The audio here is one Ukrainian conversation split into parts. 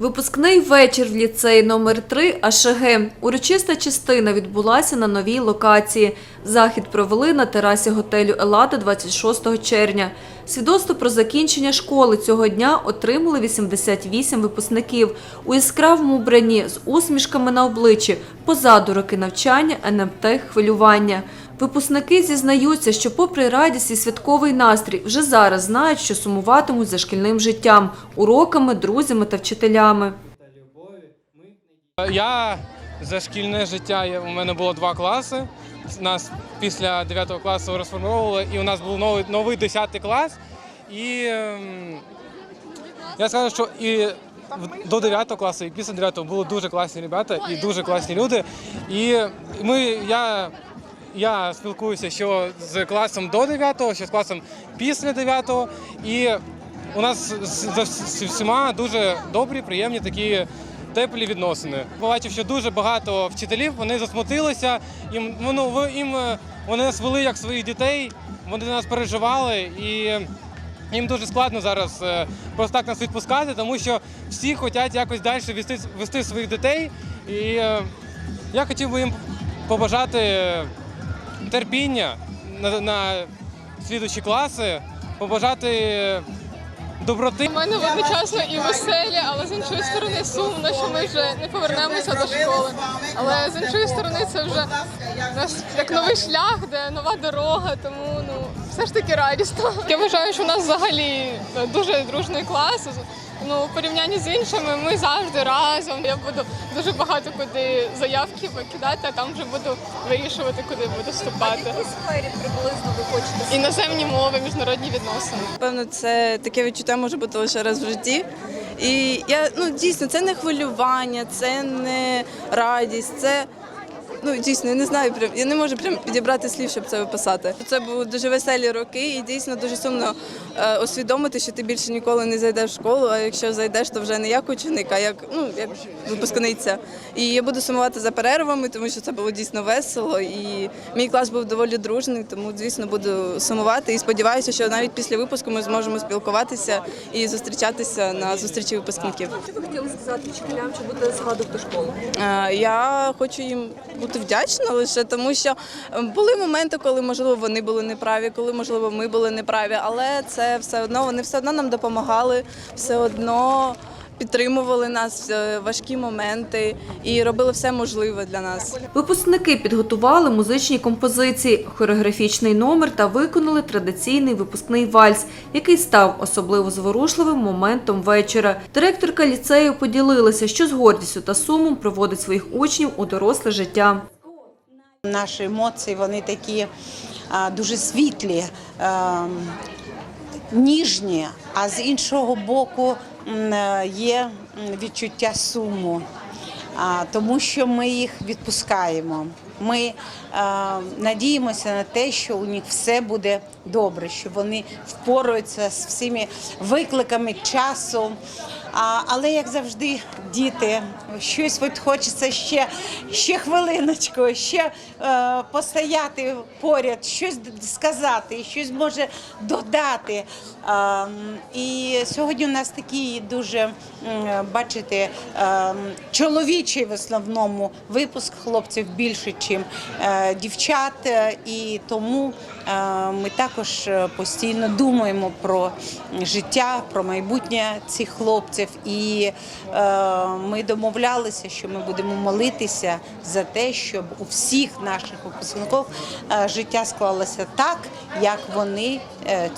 Випускний вечір в ліцеї номер 3 АШГ. Урочиста частина відбулася на новій локації. Захід провели на терасі готелю Елада 26 червня. Свідоцтво про закінчення школи цього дня отримали 88 випускників у яскравому вбранні з усмішками на обличчі, позаду роки навчання, НМТ, хвилювання. Випускники зізнаються, що попри радість і святковий настрій, вже зараз знають, що сумуватимуть за шкільним життям, уроками, друзями та вчителями. Я за шкільне життя у мене було два класи. Нас після 9 класу розформовували, і у нас був новий, новий 10 клас. І ем, я скажу, що і до 9 класу, і після 9 були дуже класні ребята і дуже класні люди. І ми, я, я спілкуюся що з класом до 9, що з класом після 9. І у нас з, всіма дуже добрі, приємні такі теплі відносини. Побачив, що дуже багато вчителів вони засмутилися. Їм ну, їм е, вони нас вели як своїх дітей, вони нас переживали і. Їм дуже складно зараз е, просто так нас відпускати, тому що всі хочуть якось далі вести, вести своїх дітей. І е, я хотів би їм побажати терпіння на, на слідучі класи, побажати доброти. У мене одночасно і веселі, але з іншої сторони сумно, що ми вже не повернемося до школи. Але з іншої сторони це вже нас як новий шлях, де нова дорога, тому ну все ж таки радісно. Я вважаю, що у нас взагалі дуже дружний клас. Ну, у порівнянні з іншими ми завжди разом. Я буду дуже багато куди заявки викидати, а там вже буду вирішувати, куди буду вступати. сфері приблизно ви хочете? Іноземні мови, міжнародні відносини. Певно, це таке відчуття може бути лише раз в житті. І я ну дійсно це не хвилювання, це не радість, це. Ну, дійсно, я не знаю, прям я не можу прям підібрати слів, щоб це описати. Це були дуже веселі роки, і дійсно дуже сумно е, усвідомити, що ти більше ніколи не зайдеш в школу. А якщо зайдеш, то вже не як ученик, а як ну як випускниця. І я буду сумувати за перервами, тому що це було дійсно весело. І мій клас був доволі дружний, тому звісно буду сумувати. І сподіваюся, що навіть після випуску ми зможемо спілкуватися і зустрічатися на зустрічі випускників. Що ви хотіли сказати вчителям, чи будете згадувати школу? Я хочу їм бути вдячна лише тому, що е, були моменти, коли можливо вони були неправі, коли можливо ми були неправі, але це все одно вони все одно нам допомагали, все одно підтримували нас в важкі моменти і робили все можливе для нас. Випускники підготували музичні композиції, хореографічний номер та виконали традиційний випускний вальс, який став особливо зворушливим моментом вечора. Директорка ліцею поділилася, що з гордістю та сумом проводить своїх учнів у доросле життя. Наші емоції вони такі дуже світлі, ем, ніжні, а з іншого боку е, є відчуття суму, тому що ми їх відпускаємо. Ми е, надіємося на те, що у них все буде добре, що вони впораються з всіми викликами часу. А, але як завжди, діти, щось от хочеться ще, ще хвилиночку, ще е, постояти поряд, щось сказати, щось може додати. Ем, і сьогодні у нас такий дуже, бачите, ем, чоловічий в основному випуск хлопців більше, ніж е, дівчат. Е, І тому е, ми також е, постійно думаємо про життя, про майбутнє цих хлопців. І е, ми домовлялися, що ми будемо молитися за те, щоб у всіх наших випускників е, життя склалося так, як вони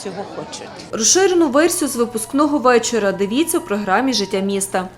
цього хочуть. Розширену версію з випускного вечора дивіться в програмі Життя міста.